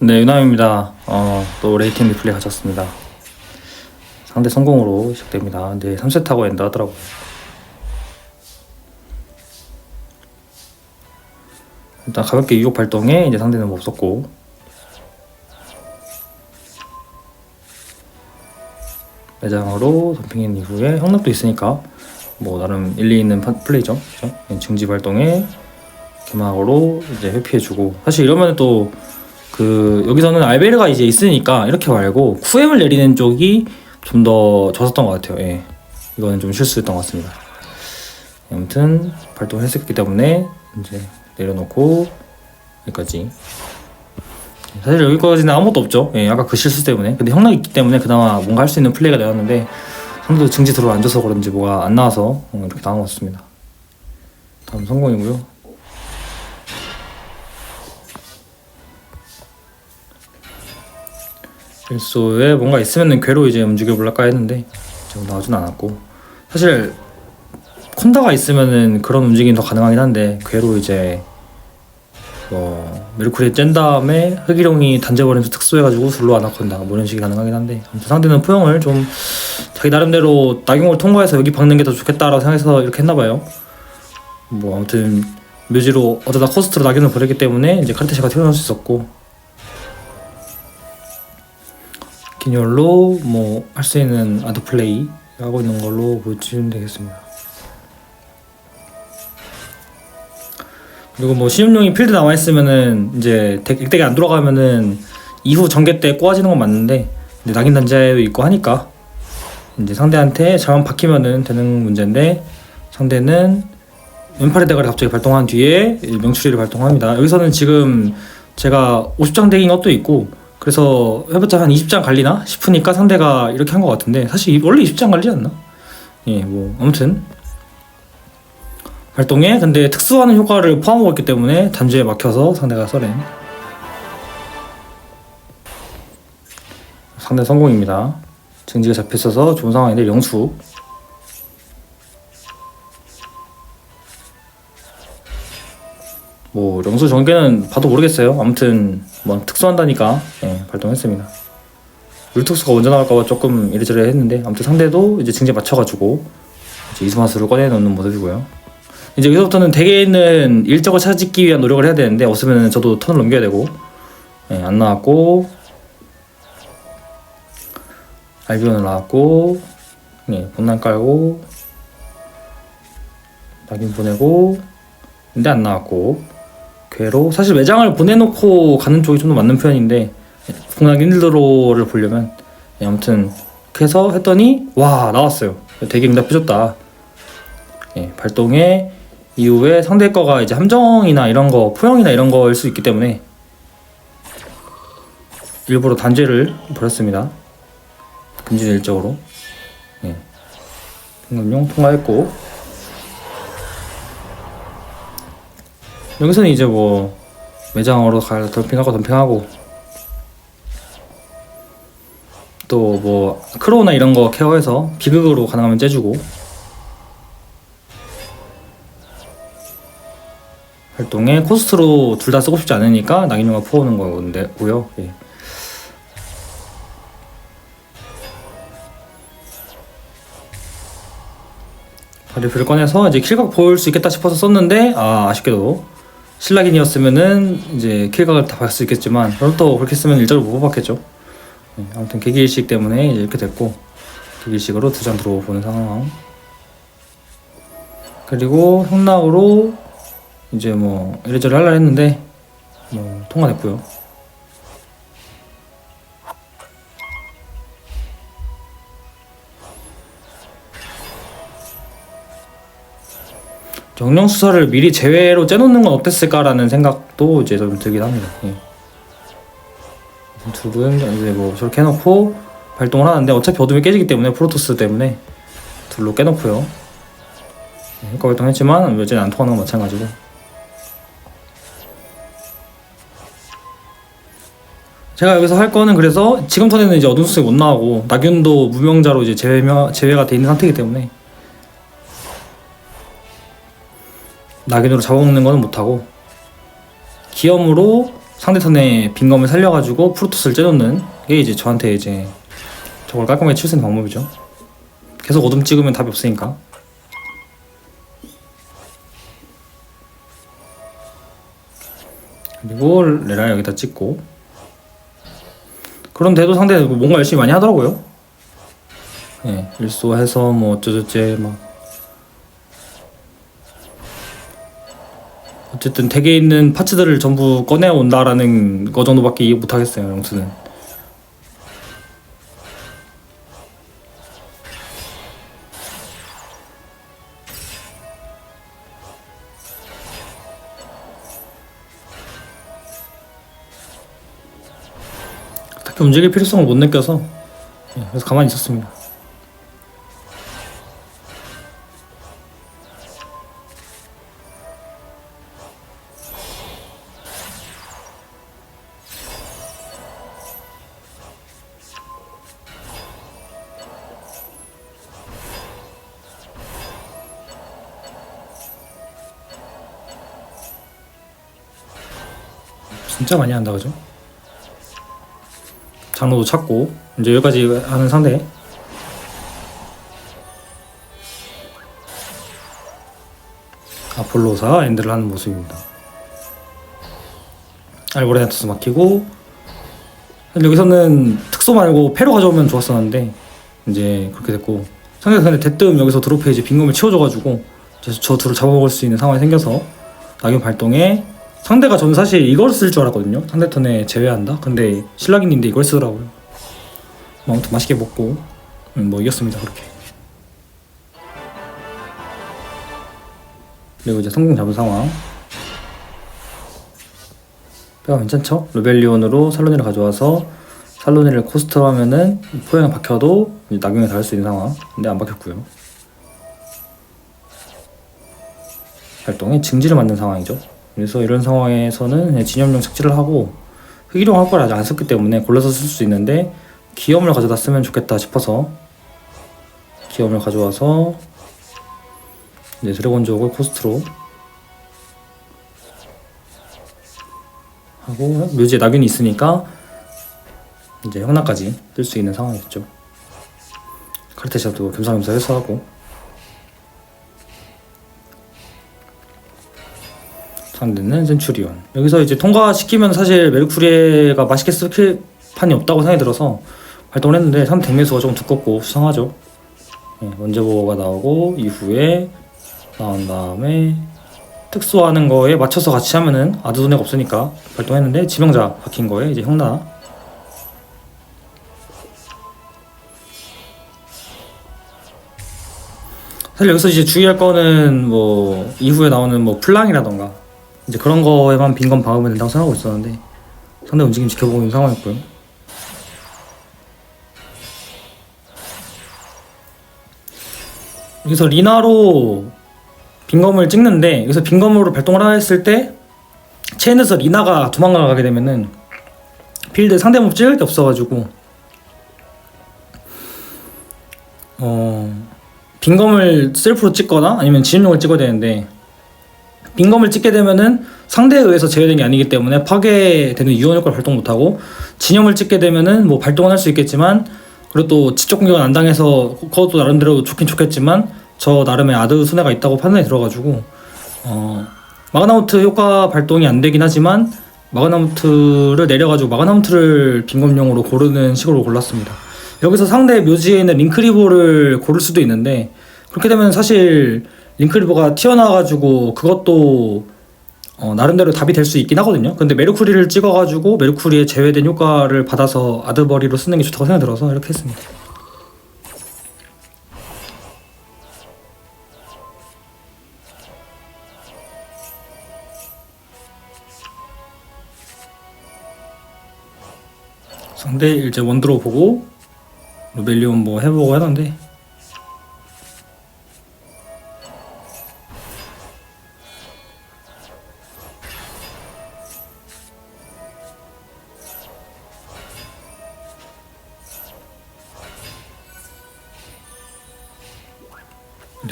네, 유남입니다. 어, 또 레이팅 리플레이 가졌습니다. 상대 성공으로 시작됩니다. 네, 3세트하고 엔드 하더라고요. 일단 가볍게 유혹 발동에 이제 상대는 뭐 없었고 매장으로 덤핑인 이후에 형납도 있으니까 뭐 나름 일리 있는 파- 플레이죠. 그죠? 증지 발동에 개막으로 이제 회피해주고 사실 이러면 또 그 여기서는 알베르가 이제 있으니까 이렇게 말고 쿠엠을 내리는 쪽이 좀더 좋았던 것 같아요. 예. 이거는 좀 실수했던 것 같습니다. 아무튼 발동을 했었기 때문에 이제 내려놓고 여기까지. 사실 여기까지는 아무것도 없죠. 예, 아까 그 실수 때문에. 근데 형락이 있기 때문에 그나마 뭔가 할 수 있는 플레이가 나왔는데 상대도 증지 들어 앉아서 그런지 뭐가 안 나와서 어, 이렇게 당한 것 같습니다. 다음 성공이고요. 일소에 뭔가 있으면은 괴로 이제 움직여 볼까 했는데 지금 나오진 않았고. 사실 콘다가 있으면은 그런 움직임이 더 가능하긴 한데 괴로 이제 뭐 메르쿠리에 짠 다음에 흑일용이 단제버리면서 특수해가지고 둘로 아나콘다 뭐 이런 식이 가능하긴 한데 아무튼 상대는 포용을 좀 자기 나름대로 낙용을 통과해서 여기 박는 게 더 좋겠다라고 생각해서 이렇게 했나봐요. 뭐 아무튼 묘지로 어쩌다 코스트로 낙연을 버렸기 때문에 이제 카르테시가 튀어나올 수 있었고 기념으로 뭐 할 수 있는 아드 플레이 하고 있는 걸로 보여주시면 되겠습니다. 그리고 뭐 시음용이 필드 나와 있으면은 이제 덱- 덱이 안 돌아가면은 이후 전개 때 꼬아지는 건 맞는데 근데 낙인 단자도 있고 하니까 이제 상대한테 잘만 박히면은 되는 문제인데 상대는 왼팔의 대가리 갑자기 발동한 뒤에 이 명추리를 발동합니다. 여기서는 지금 제가 50장 덱인 것도 있고 그래서 해봤자 한 20장 갈리나 싶으니까 상대가 이렇게 한 것 같은데 사실 이- 원래 20장 갈리지 않나? 예, 뭐 아무튼 발동에 근데 특수하는 효과를 포함하고 있기 때문에 단주에 막혀서 상대가 써낸 상대 성공입니다. 증지가 잡혀 있어서 좋은 상황인데 영수 뭐 영수 전개는 봐도 모르겠어요. 아무튼 뭐 특수한다니까 예, 발동했습니다. 물특수가 먼저 나올까봐 조금 이리저리 했는데 아무튼 상대도 이제 증제 맞춰가지고 이제 이수마수를 꺼내놓는 모습이고요. 이제 여기서부터는 덱에 있는 일적을 찾기 위한 노력을 해야 되는데 없으면 저도 턴을 넘겨야 되고 예, 안 나왔고 알비온을 나왔고 예, 본난 깔고 낙인 보내고 근데 안 나왔고 괴로 사실 매장을 보내놓고 가는 쪽이 좀 더 맞는 편인데 공략 인드로를 보려면 예, 아무튼 해서 했더니 와 나왔어요. 되게 응답해줬다. 예, 발동에 이후에 상대 거가 이제 함정이나 이런 거 포용이나 이런 거일 수 있기 때문에 일부러 단죄를 버렸습니다. 금지 일적으로. 예. 평균용 통과했고 여기서는 이제 뭐 매장으로 갈 덤핑하고 덤핑하고 또 뭐 크로우나 이런 거 케어해서 비극으로 가능하면 째주고 활동에 코스트로 둘 다 쓰고 싶지 않으니까 낙인용을 퍼오는 건데고요. 예. 바리프를 꺼내서 이제 킬각 보일 수 있겠다 싶어서 썼는데 아 아쉽게도 신라긴이었으면은 이제 킬각을 다볼수 있겠지만 또 그렇게 쓰면 일자로 못 뽑았겠죠. 네, 아무튼 계기일식 때문에 이렇게 됐고 계기일식으로 두 장 들어보는 상황. 그리고 형락으로 이제 뭐 이래저래 하려 했는데 뭐 통과됐고요. 정령 수사를 미리 제외로 째놓는 건 어땠을까라는 생각도 이제 좀 들긴 합니다. 예. 둘은 이제 뭐 저렇게 해놓고 발동을 하는데 어차피 어둠이 깨지기 때문에 프로토스 때문에 둘로 깨놓고요. 예, 효과 발동했지만 여전히 안 통하는 건 마찬가지고. 제가 여기서 할 거는 그래서 지금 턴에는 이제 어둠 수색이 못 나오고 낙윤도 무명자로 이제 제외 제외가 돼 있는 상태이기 때문에 낙인으로 잡아먹는 거는 못하고 기염으로 상대 턴에 빈검을 살려가지고 프로토스를 째놓는 게 이제 저한테 이제 저걸 깔끔하게 칠 수 있는 방법이죠. 계속 어둠 찍으면 답이 없으니까. 그리고 레라 여기다 찍고 그런데도 상대 뭔가 열심히 많이 하더라고요. 예, 일소해서 뭐 어쩌저쩌 막 어쨌든 덱에 있는 파츠들을 전부 꺼내 온다라는 거 정도밖에 이해 못 하겠어요, 영수는. 움직일 필요성을 못 느껴서 예, 그래서 가만히 있었습니다. 진짜 많이 한다 그죠? 장로도 찾고 이제 여기까지 하는 상대 아폴로사 엔드를 하는 모습입니다. 알보레나투스 막히고 여기서는 특소 말고 패로 가져오면 좋았었는데 이제 그렇게 됐고 상대가 근데 대뜸 여기서 드롭에 이제 빈검을 채워줘가지고 이제 저 둘을 잡아먹을 수 있는 상황이 생겨서 낙연 발동에 상대가 저는 사실 이걸 쓸 줄 알았거든요. 상대 턴에 제외한다. 근데 신라기님인데 이걸 쓰더라고요. 뭐 아무튼 맛있게 먹고 음, 뭐 이겼습니다 그렇게. 그리고 이제 성공 잡은 상황. 뼈가 괜찮죠? 르벨리온으로 살로니를 가져와서 살로니를 코스트로 하면은 포영에 박혀도 이제 낙용에 닿을 수 있는 상황. 근데 안 박혔고요. 활동에 증지를 맞는 상황이죠. 그래서 이런 상황에서는 진염용 착지를 하고 흑일용 할 걸 아직 안 썼기 때문에 골라서 쓸 수 있는데 기염을 가져다 쓰면 좋겠다 싶어서 기염을 가져와서 이제 드래곤 족을 코스트로 하고 묘지에 낙인이 있으니까 이제 형나까지 뜰수 있는 상황이었죠. 카르테샤도 겸사겸사 해서 하고 상대는 센츄리온. 여기서 이제 통과시키면 사실 메르쿠리가 맛있게 쓸 판이 없다고 생각이 들어서 활동을 했는데 상대 덱매수가 조금 두껍고 수상하죠. 예, 원제 보호가 나오고 이후에 나온 다음에 특수하는 거에 맞춰서 같이 하면은 아드 손해가 없으니까 발동했는데 지명자 박힌 거에 이제 형나 사실 여기서 이제 주의할 거는 뭐 이후에 나오는 뭐 플랑이라던가 이제 그런 거에만 빈건 박으면 된다고 생각하고 있었는데 상대 움직임 지켜보고 있는 상황이었고요. 여기서 리나로 빈검을 찍는데 여기서 빈검으로 발동을 했을 때 체인에서 리나가 도망가게 되면은 필드 상대 몹 찍을 게 없어가지고 어 빈검을 셀프로 찍거나 아니면 지름용을 찍어야 되는데 빈검을 찍게 되면은 상대에 의해서 제외된 게 아니기 때문에 파괴되는 유언 효과를 발동 못하고 진영을 찍게 되면은 뭐 발동은 할 수 있겠지만 그리고 또 직접 공격은 안 당해서 그것도 나름대로 좋긴 좋겠지만 저 나름의 아드 손해가 있다고 판단이 들어가지고 어 마그나우트 효과 발동이 안 되긴 하지만 마그나우트를 내려가지고 마그나우트를 빈검용으로 고르는 식으로 골랐습니다. 여기서 상대 묘지에 있는 링크리보를 고를 수도 있는데 그렇게 되면 사실 링크리버가 튀어나와가지고 그것도 어, 나름대로 답이 될 수 있긴 하거든요. 근데 메르쿠리를 찍어가지고 메르쿠리의 제외된 효과를 받아서 아드버리로 쓰는 게 좋다고 생각이 들어서 이렇게 했습니다. 상대 이제 원드로 보고 루벨리온 뭐 해보고 하는데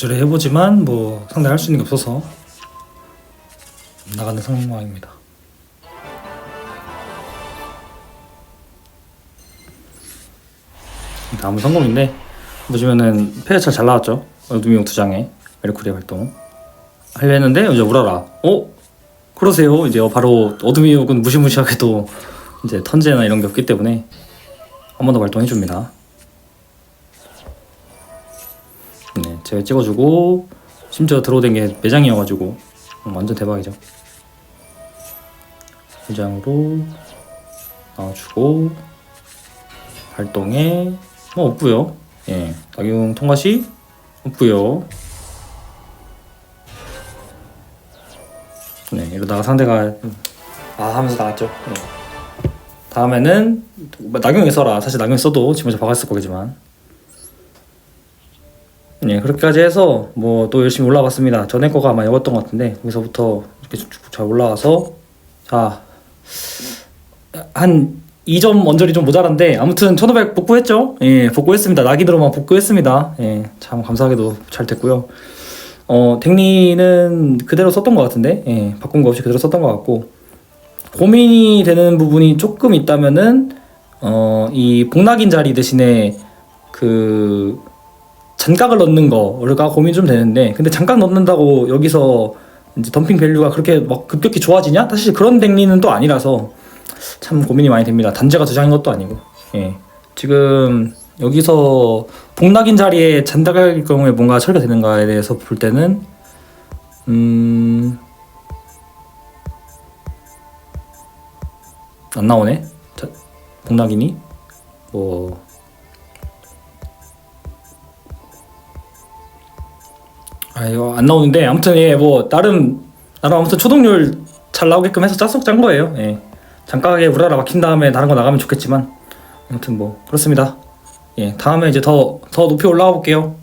조절해 해보지만 뭐 상당히 할 수 있는 게 없어서 나가는 상황입니다. 다음 성공인데 보시면은 페어차 잘 나왔죠? 어둠용 두 장에 메르쿠리의 활동 하려 했는데 이제 울어라. 어? 그러세요. 이제 바로 어둠의 욕은 무시무시하게도 이제 턴제나 이런 게 없기 때문에 한 번 더 발동해 줍니다. 제가 찍어주고 심지어 들어오던 게 매장이어가지고 음, 완전 대박이죠. 매장으로 나와주고 활동에 뭐 없고요. 예, 낙용 통과시 없고요. 네, 이러다가 상대가 아 하면서 나갔죠. 네. 다음에는 낙용이 써라. 사실 낙용이 써도 지금 박았을 거겠지만. 네, 그렇게까지 해서 뭐 또 열심히 올라갔습니다. 전에 거가 아마 여웠던 것 같은데 거기서부터 이렇게 잘 올라와서 자한 2점 원절이 좀 모자란데 아무튼 1500 복구했죠. 예, 복구했습니다. 낙인으로만 복구했습니다. 예, 참 감사하게도 잘 됐고요. 어, 덱니는 그대로 썼던 것 같은데, 예, 바꾼 거 없이 그대로 썼던 것 같고, 고민이 되는 부분이 조금 있다면은, 어, 이 복낙인 자리 대신에 그, 잔각을 넣는 거가 고민이 좀 되는데, 근데 잔각 넣는다고 여기서 이제 덤핑 밸류가 그렇게 막 급격히 좋아지냐? 사실 그런 덱리는 또 아니라서 참 고민이 많이 됩니다. 단제가 두 장인 것도 아니고, 예. 지금 여기서 복낙인 자리에 잔다갈 경우에 뭔가 처리가 되는가에 대해서 볼 때는 음... 안 나오네. 자, 복낙인이 뭐 아, 이거 안 나오는데 아무튼 예, 뭐 나름 나름 아무튼 초동률 잘 나오게끔 해서 짰속 짠 거예요. 예. 잠깐에 우라라 막힌 다음에 다른 거 나가면 좋겠지만 아무튼 뭐 그렇습니다. 예, 다음에 이제 더 더 높이 올라가 볼게요.